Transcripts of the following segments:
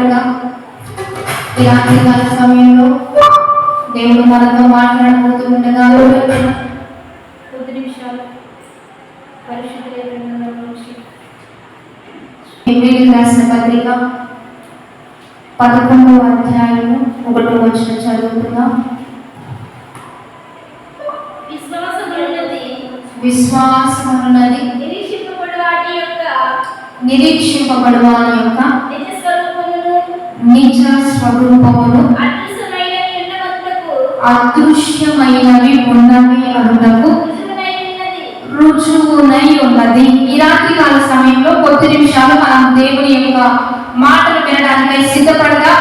చెప్పినట్లుగా ఈ రాత్రికాల సమయంలో దేవుడు మనతో మాట్లాడబోతుండగా కొద్ది నిమిషాలు. పరిశుద్ధ రాసిన పత్రిక పదకొండవ అధ్యాయము ఒకటో వచ్చిన చదువుతున్నాం. విశ్వాసమున్నది. నిరీక్షింపబడు వాటి యొక్క యొక్క నిజ స్వరూపమును అదృశ్యమైనవి ఉన్నవి అనుటకు రుజువునై ఉన్నది. ఈ రాత్రి కాల సమయంలో కొద్ది నిమిషాలు మనం దేవుని యొక్క మాటలు వినడానికై సిద్ధపడగా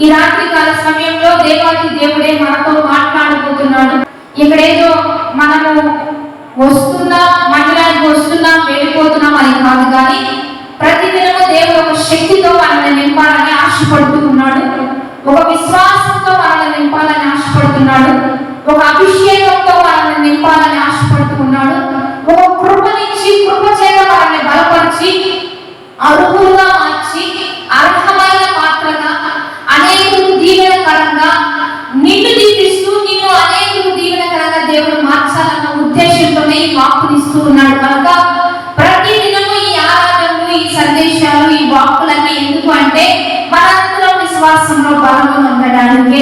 ఈ రాత్రి కాల సమయంలో దేవాది దేవుడే మనతో మాట్లాడబోతున్నాడు ఇక్కడేదో మనము వస్తున్నా మందిరానికి వస్తున్నా వెళ్ళిపోతున్నాం అని కాదు కానీ ప్రతిదినము దేవుడు ఒక శక్తితో మనల్ని నింపాలని ఆశపడుతూ ఉన్నాడు ఒక విశ్వాసంతో మనల్ని నింపాలని ఉన్నాడు. ఒక అభిషేకంతో వారిని నింపాలని ఆశపడుతూ ఉన్నాడు ఒక కృపనిచ్చి కృప చేత వారిని బలపరిచి అర్హులుగా మార్చి అర్హమైన పాత్రగా అనేకులు దీవెనకరంగా నిన్ను దీపిస్తూ నిన్ను అనేకులు దీవెనకరంగా దేవుడు మార్చాలన్న ఉద్దేశంతోనే ఈ వాక్కునిస్తూ ఉన్నాడు. కనుక ప్రతి దినము ఈ ఆరాధనలు ఈ సందేశాలు ఈ వాక్కులన్నీ ఎందుకు అంటే మనందరం విశ్వాసంలో బలంగా ఉండడానికే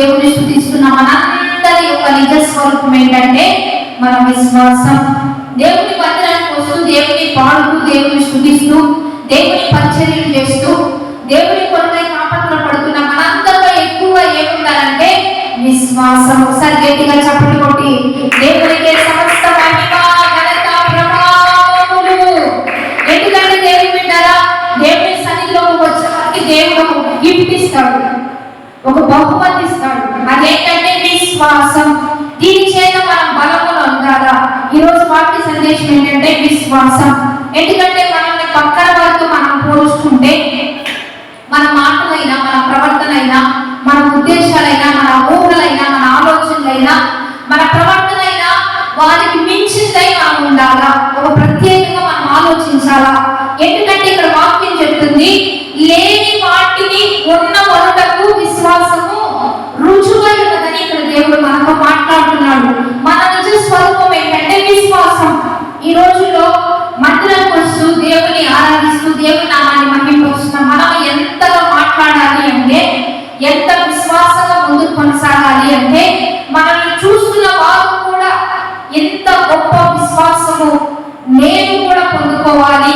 దేవుని స్థుతిస్తున్న మనందరి యొక్క నిజ స్వరూపం ఏంటంటే మన విశ్వాసం. దేవుని మందిరానికి వస్తూ దేవుని పాడుతూ దేవుని స్థుతిస్తూ దేవుని పరిచర్యలు చేస్తూ దేవుని కొరకై కాపట్ల పడుతున్న మనందరిలో ఎక్కువ ఏముండాలంటే విశ్వాసం. ఒకసారి గట్టిగా చప్పట్లు కొట్టి దేవునికి సమస్త ఎందుకంటే దేవుని బిడ్డారా దేవుని సన్నిధిలో వచ్చే వారికి దేవుడు గిఫ్ట్ ఇస్తాడు. ఒక బహుమతి విశ్వాసం. ఎందుకంటే మనల్ని పక్కన వరకు మనం పోల్చుకుంటే మన మాటలైనా మన ప్రవర్తనైనా మన ఉద్దేశాలైనా మన ఊహలైనా మన ఆలోచనలైనా మన ప్రవర్తనైనా వారికి మించిందై మనం ఉండాలా? ఒక ప్రత్యేకంగా మనం ఆలోచించాలా? ఎందుకంటే ఇక్కడ వాక్యం చెప్తుంది లేని వాటిని ఉన్న వరుటకు విశ్వాసము రుజువై ఇక్కడ దేవుడు మనతో మాట్లాడుతున్నాడు. మన నిజ స్వరూపం ఏంటంటే ఈ రోజుల్లో మధ్యలోకి వస్తూ దేవుని ఆరాధిస్తూ దేవుని నామాన్ని మహింపరుస్తున్న మనం ఎంతగా మాట్లాడాలి అంటే ఎంత విశ్వాసంగా ముందుకు కొనసాగాలి అంటే మనల్ని చూస్తున్న వారు కూడా ఎంత గొప్ప విశ్వాసము నేను కూడా పొందుకోవాలి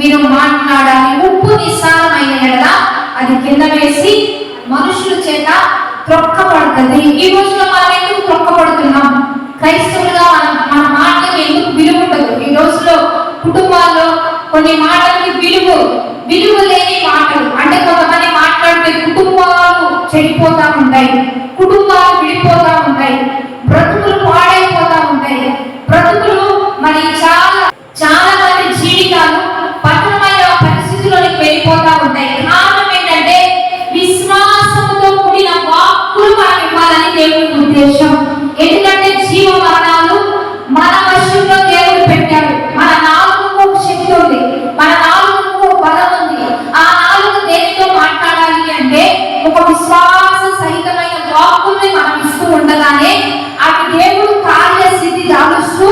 మీరు మాట్లాడాలి. ఉప్పు నిస్సారమైన ఎడల అది కింద వేసి మనుషుల చేత త్రొక్కబడుతుంది. ఈ రోజులో మనం ఎందుకు త్రొక్కబడుతున్నాం? క్రైస్తవులుగా మన మాటలు ఎందుకు విలువ ఉండదు? ఈ రోజులో కుటుంబాల్లో కొన్ని మాటలకి విలువ విలువ లేని మాటలు అంటే కొంతమంది మాట్లాడితే కుటుంబాలు చెడిపోతా ఉంటాయి. కుటుంబాలు విడిపోతా కానీ ఆ దేవుడు కార్య స్థితి దాలుస్తూ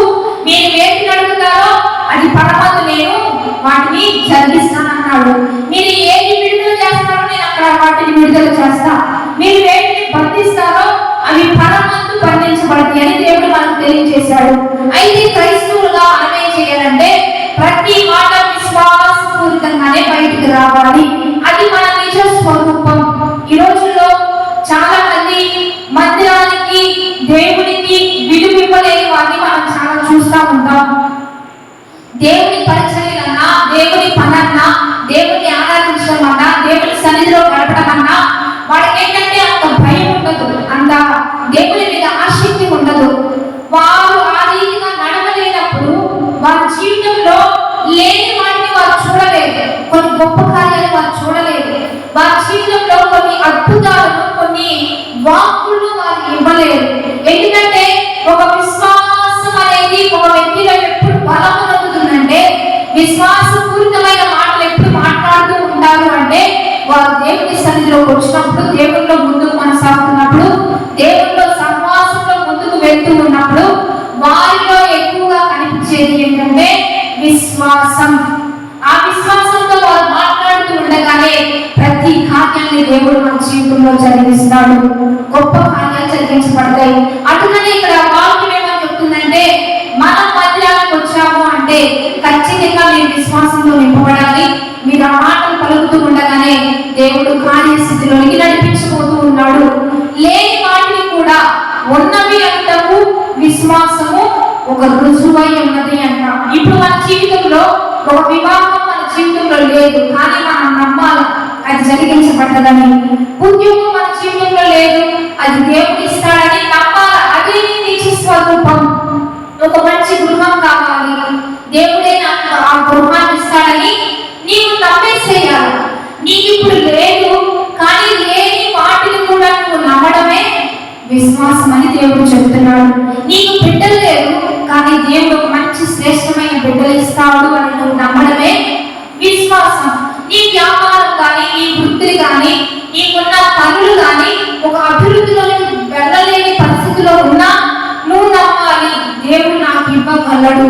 మీరు ఏమి అడుగుతారో అది పరమత నేను వాటిని జరిగిస్తానన్నాడు మీరు ఏది విడుదల చేస్తారో నేను అక్కడ వాటిని విడుదల చేస్తా. మీరు వేటిని బంధిస్తారో అవి పరమంతు బంధించబడతాయి అని దేవుడు మనకు తెలియజేశాడు. అయితే క్రైస్తవులుగా మనం ఏం చేయాలంటే ప్రతి మాట విశ్వాసపూరితంగానే బయటికి రావాలి. అది మన నిజ స్వరూపం. ఉంటాం దేవుని పరిచర్యలన్నా దేవుని పనన్నా దేవుని ఆరాధించమన్నా దేవుని సన్నిధిలో గడపడమన్నా వాడికి ఏంటంటే అంత భయం ఉండదు అంత దేవుని మీద ఆసక్తి ఉండదు. వారు ఆ రీతిగా నడవలేనప్పుడు వారి జీవితంలో లేని వాటిని వారు చూడలేదు. కొన్ని గొప్ప సన్నిధిలోకి వచ్చినప్పుడు దేవుల్లో ముందుకు కొనసాగుతున్నప్పుడు దేవుల్లో సహవాసంలో ముందుకు వెళ్తూ ఉన్నప్పుడు వారిలో ఎక్కువగా కనిపించేది ఏంటంటే విశ్వాసం. ఆ విశ్వాసంతో వారు మాట్లాడుతూ ఉండగానే ప్రతి కార్యాన్ని దేవుడు మన జీవితంలో జరిగిస్తాడు. గొప్ప కార్యాలు జరిగించబడతాయి. అటుకనే ఇక్కడ వాక్యం ఏమని చెప్తుందంటే మన మందిరానికి వచ్చాము అంటే ఖచ్చితంగా మీరు విశ్వాసంతో నింపబడాలి. మీరు ఆ మాటలు పలుకుతూ ఉండగానే దేవుడు కార్యస్థితిలోనికి నడిపించబోతూ ఉన్నాడు. లేని వాటిని కూడా ఉన్నవి అంటూ విశ్వాసము ఒక రుజువై ఉన్నది అంట. ఇప్పుడు మన జీవితంలో ఒక వివాహం మన జీవితంలో లేదు. కానీ మనం నమ్మాలి అది జరిగించబడ్డదని. ఉద్యోగం మన జీవితంలో లేదు. అది దేవుడు ఇస్తాడని నమ్మాలి. అది నీ నిజ స్వరూపం. ఒక మంచి గృహం దేవుడే నాకు ఆ బహుమానం ఇస్తాడని నీవు నమ్మేసేయాలి. నీకు ఇప్పుడు లేదు కానీ లేని వాటిని కూడా నువ్వు నమ్మడమే విశ్వాసం అని దేవుడు చెప్తున్నాడు. నీకు బిడ్డలు లేరు కానీ దేవుడు ఒక మంచి శ్రేష్టమైన బిడ్డలు ఇస్తాడు అని నువ్వు నమ్మడమే విశ్వాసం. నీ వ్యాపారం కానీ నీ వృత్తి కానీ నీకున్న పనులు కానీ ఒక అభివృద్ధిలో వెళ్ళలేని పరిస్థితిలో ఉన్నా నువ్వు నమ్మాలి. దేవుడు నాకు ఇవ్వగలడు.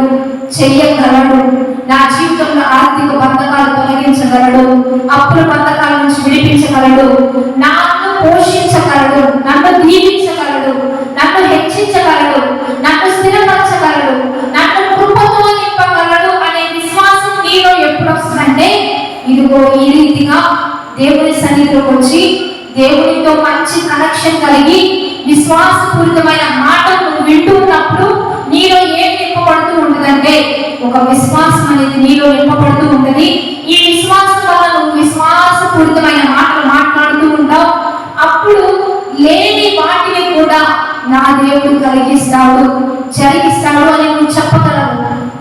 చెయ్యగలడు. నా జీవితంలో ఆర్థిక బంధకాలు తొలగించగలడు. అప్పుల బంధకాల నుంచి విడిపించగలడు. నన్ను పోషించగలడు. నన్ను దీవించగలడు. నన్ను హెచ్చించగలడు. నన్ను స్థిరపరచగలడు. నన్ను కృపతో నింపగలడు అనే విశ్వాసం నీలో ఎప్పుడు వస్తుందంటే ఇదిగో ఈ రీతిగా దేవుని సన్నిధిలోకి వచ్చి దేవునితో మంచి కనెక్షన్ కలిగి విశ్వాసపూరితమైన మాటలు నువ్వు వింటూ ఉన్నప్పుడు నీలో ఏం నింపబడుతూ ఉంటుందంటే ఒక విశ్వాసం అనేది నీలో నింపబడుతూ ఉంటుంది. ఈ విశ్వాసం వల్ల నువ్వు విశ్వాసపూరితమైన మాటలు మాట్లాడుతూ ఉంటావు. అప్పుడు లేని వాటిని కూడా నా దేవుడు కలిగిస్తాడు జరిగిస్తాడు అని నువ్వు చెప్పగలవు.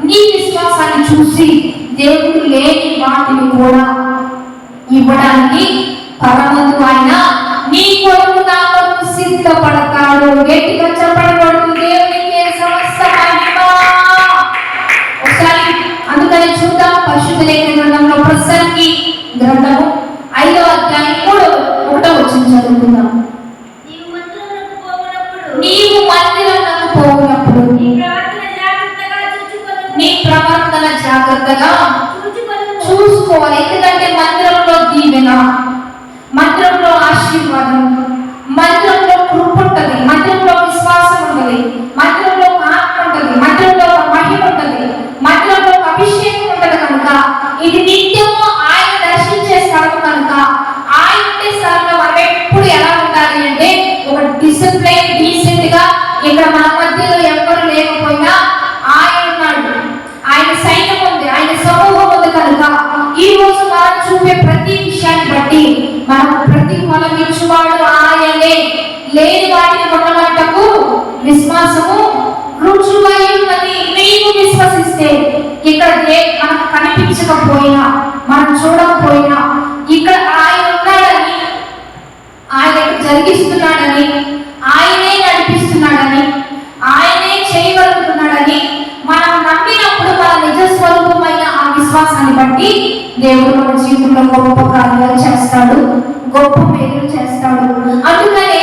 నీ విశ్వాసాన్ని చూసి దేవుడు లేని వాటిని కూడా ఇవ్వడానికి పరమందు ఆయన నీ కొరకు నా కొరకు సిద్ధపడతాడు. విశ్వాసము రుజువై ఉన్నది నీవు విశ్వసిస్తే ఇక్కడ దే- మనకు కనిపించకపోయినా మనం చూడకపోయినా ఇక్కడ ఆయన ఉన్నాడని ఆయన జరిగిస్తున్నాడని ఆయనే నడిపిస్తున్నాడని ఆయనే చేయగలుగుతున్నాడని మనం నమ్మినప్పుడు మన నిజ స్వరూపమైన ఆ విశ్వాసాన్ని బట్టి దేవుడు మన జీవితంలో గొప్ప కార్యాలు చేస్తాడు గొప్ప పేర్లు చేస్తాడు. అందుకనే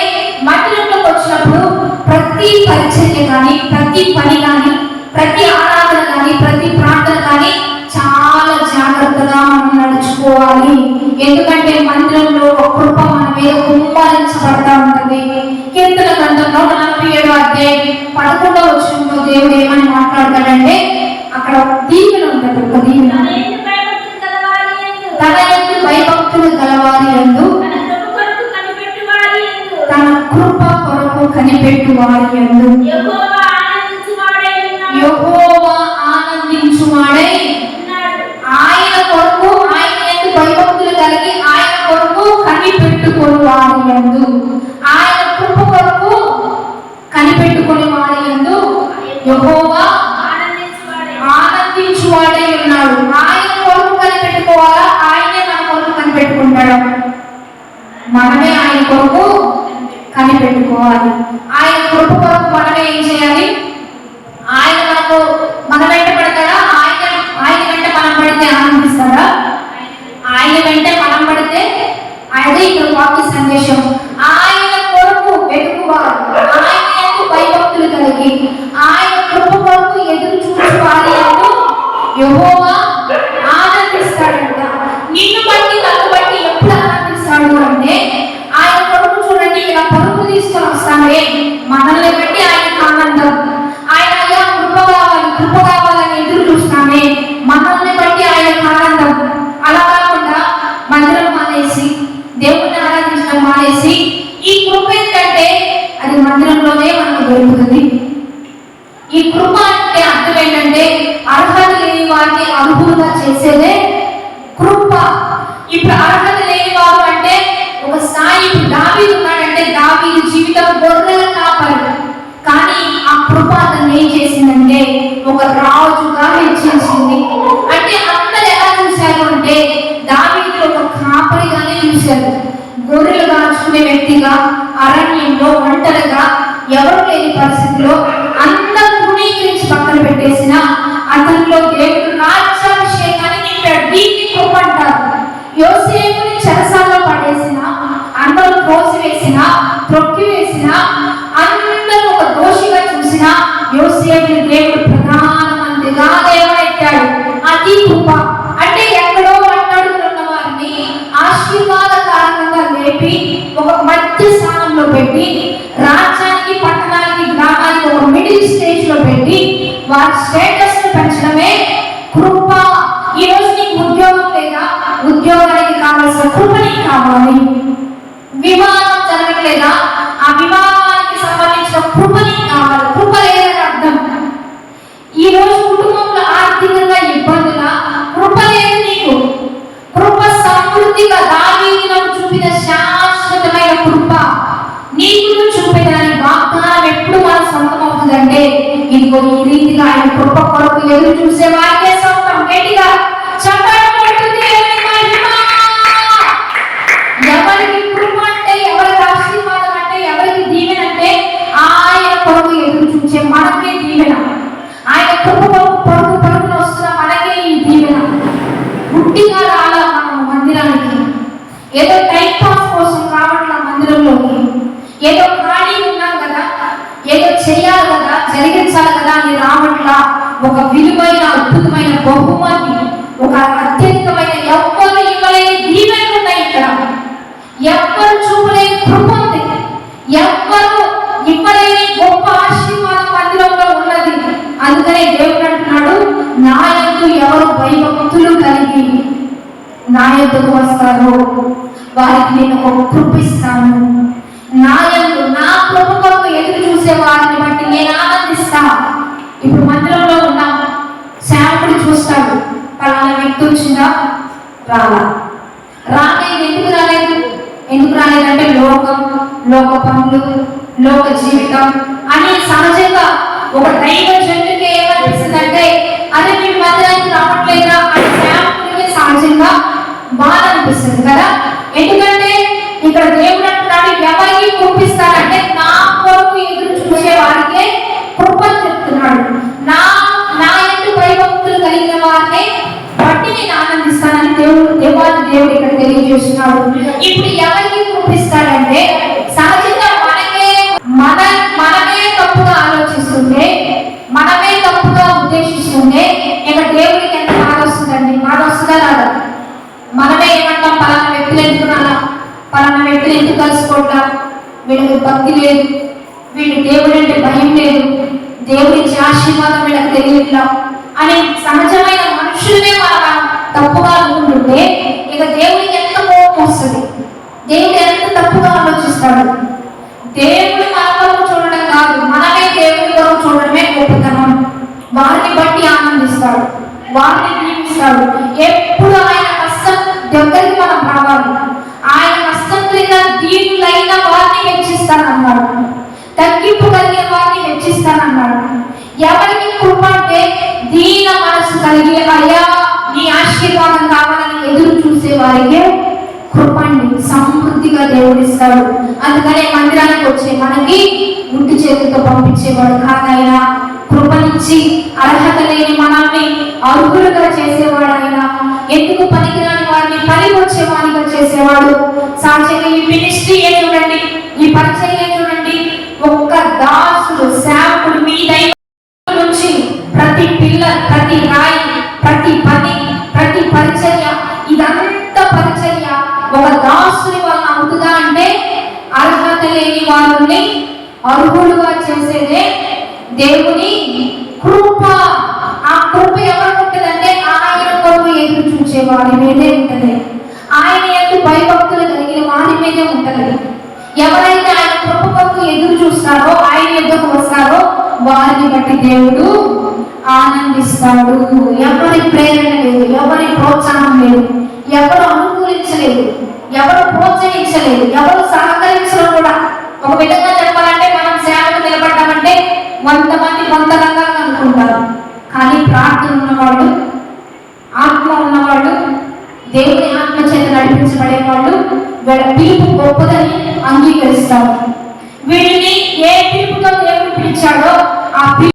ప్రతి పరిచర్య కానీ ప్రతి పని కానీ ప్రతి ఆరాధన కానీ ప్రతి ప్రార్థన కానీ చాలా జాగ్రత్తగా మనం నడుచుకోవాలి. ఎందుకంటే మందిరంలో ఒక కృప మన మీద కుమ్మరించబడతా ఉంటుంది. కీర్తన గ్రంథంలో నలభై ఏడు అధ్యాయం పదకొండవ వచ్చంలో దేవుడు ఏమని మాట్లాడతాడంటే అక్కడ ఒక దీవెన ఉంటుంది ఒక దీవెన. తన ఎందు భయభక్తులు గలవారి ఎందు. తన కృప కొరకు కనిపెట్టువారి యందు, తన కృప కొరకు కనిపెట్టు వారి ఎందు యెహోవా వాక్య కాచుకునే అరణ్యంలో ఒంటరిగా ఎవరు లేని పరిస్థితిలో అందరూ తృణీకరించి పక్కన పెట్టేసిన అతనిలో దేవుడు రాజ్యాభిషేకాన్ని నింపాడు. దీన్ని కృప యోసేపుని చెరసాల్లో పడేసిన అందరూ కోసివేసిన త్రొక్కి వేసిన అందరూ ఒక దోషిగా చూసిన యోసేపుని ఇదిగో ఈ రీతిగా ఆయన కృప కొరకు ఎదురు చూసే వారికే సొంతం. గట్టిగా ఎవరికి కృప అంటే ఎవరికి ఆశీర్వాదం అంటే ఎవరికి దీవెన అంటే ఆయన కొరకు ఎదురు చూసే మనకే దీవెన. ఆయన కృప కొరకు పరుగు వస్తున్న మనకే ఈ దీవెన. గుట్టిగా రాలా మనం మందిరానికి. ఏదో టైం పాస్ కోసం రావట్ల మందిరంలోకి. ఏదో ఖాళీ ఉన్నాం కదా ఏదో చేయాలి కదా జరిగించాలి కదా అని రావట్లా ఒక విలువైన అద్భుతమైన బహుమతి ఒక అత్యంతమైన ఎవ్వరు ఇవ్వలేని దీవెనలు ఉన్నాయి ఇక్కడ. ఎవ్వరు చూపలేని కృప ఉంది. ఎవ్వరు ఇవ్వలేని గొప్ప ఆశీర్వాదం మందిరంలో ఉన్నది. అందుకనే దేవుడు అంటున్నాడు నా యొక్క ఎవరు భయభక్తులు కలిగి నా యొక్కకు వస్తారో? వారికి నేను ఒక కృపిస్తాను నా యొక్క నా కృప కొరకు ఎదురు చూసే వారిని బట్టి నేను ఆనందిస్తాను ఇప్పుడు మందిరంలో ఉన్నాం సేవకుడు చూస్తాడు. పలానా వ్యక్తి వచ్చిందా? రాలా. రాలేదు ఎందుకు రాలేదు? ఎందుకు రాలేదంటే లోకం లోక పనులు లోక జీవితం అని సహజంగా ఒక దైవ జంతుకి ఏమనిపిస్తుందంటే అదే మీ మందిరానికి రావట్లేదా అని సేవకుడికి సహజంగా బాధ అనిపిస్తుంది కదా? ఎందుకంటే ఇక్కడ దేవుడు అంటున్నాడు ఎవరికి పంపిస్తారంటే నా కొరకు ఎదురు చూసే వారికి నా నా ఎందు భయభక్తులు కలిగిన వారిని బట్టి నేను ఆనందిస్తానని దేవుడు దేవాది దేవుడు ఇక్కడ తెలియజేస్తున్నాడు. ఇప్పుడు ఎవరికి కృపిస్తాడంటే సహజంగా మనకే మన మనమే తప్పుగా ఆలోచిస్తుంటే మనమే తప్పుగా ఉద్దేశిస్తుంటే ఇక దేవుడికి ఎంత బాధ వస్తుందండి బాధ వస్తుందా రాదా? మనమే ఏమంటాం? పలానా వ్యక్తులు ఎందుకున్నారా పలానా వ్యక్తులు ఎందుకు కలుసుకోవట్లా వీళ్ళకి భక్తి లేదు. వీళ్ళు దేవుడు అంటే భయం లేదు. దేవుడి ఇచ్చే ఆశీర్వాదం వీళ్ళకి తెలియట్లా అనే సహజమైన మనుషులనే మన తప్పుగా అనుకుంటుంటే ఇక దేవుడికి ఎంత కోపం వస్తుంది? దేవుడు ఎంత తప్పుగా ఆలోచిస్తాడు? దేవుడు మన చూడడం కాదు మనమే దేవుడి కొరకు చూడడమే గొప్పతనం. వారిని బట్టి ఆనందిస్తాడు వారిని దీవిస్తాడు ఎప్పుడు ఆయన కష్టం దగ్గరికి మనం రావాలి. ఆయన కష్టం క్రింద దీనులైన వారిని హెచ్చిస్తానన్నాడు. తగ్గింపు కలిగిన హెచ్చిస్తానన్నాడు ఎవరికి కృప అంటే దీన మనసు కలిగి అయ్యా నీ ఆశీర్వాదం కావాలని ఎదురు చూసే వారికి కృపండి సమృద్ధిగా దేవుడిస్తాడు. అందుకనే మందిరానికి వచ్చే మనకి ముట్టి చేతులతో పంపించేవాడు కాదైనా కృపనిచ్చి అర్హత లేని మనల్ని అర్హులుగా చేసేవాడైనా ఎందుకు పనికిరాని వారిని పనికి వచ్చే వారిగా చేసేవాడు? సాధ్యంగా ఈ మినిస్ట్రీ ఏ చూడండి ఈ పరిచయం ఏ చూడండి ప్రతి పిల్ల ప్రతి రాయి ప్రతి పని ప్రతి పరిచర్య ఇదంతా పరిచర్య. ఒక దాసుని వలన అవుతుందా అంటే అర్హత లేని వారిని అర్హులుగా చేసేదే దేవుని కృప. ఆ కృప ఎవరికి ఉంటుందంటే ఆయన కొరకు ఎదురు చూసే వారి మీదే ఉంటుంది. ఆయన ఎందు భయభక్తులు కలిగిన వారి మీదే ఉంటుంది. ఎవరైతే ఆయన కృప కొరకు ఎదురు చూస్తారో ఆయన ఎదురు వస్తారో వారిని బట్టి దేవుడు ఆనందిస్తాడు. ఎవరి ప్రేరణ లేదు ఎవరి ప్రోత్సాహం లేదు ఎవరు అనుకూలించలేదు ఎవరు ప్రోత్సహించలేదు ఎవరు సహకరించడం కూడా. ఒక విధంగా చెప్పాలంటే మనం సేవకు నిలబడ్డామంటే కొంతమంది కొంత రకంగా అనుకుంటారు కానీ ప్రార్థన ఉన్నవాళ్ళు ఆత్మ ఉన్నవాళ్ళు దేవుని ఆత్మ చేత నడిపించబడే వాళ్ళు వీళ్ళ పిలుపు గొప్పదని అంగీకరిస్తారు. వీళ్ళని ఏ పిలుపుతో దేవుడు పిలిచాడో ఆ పిలుపు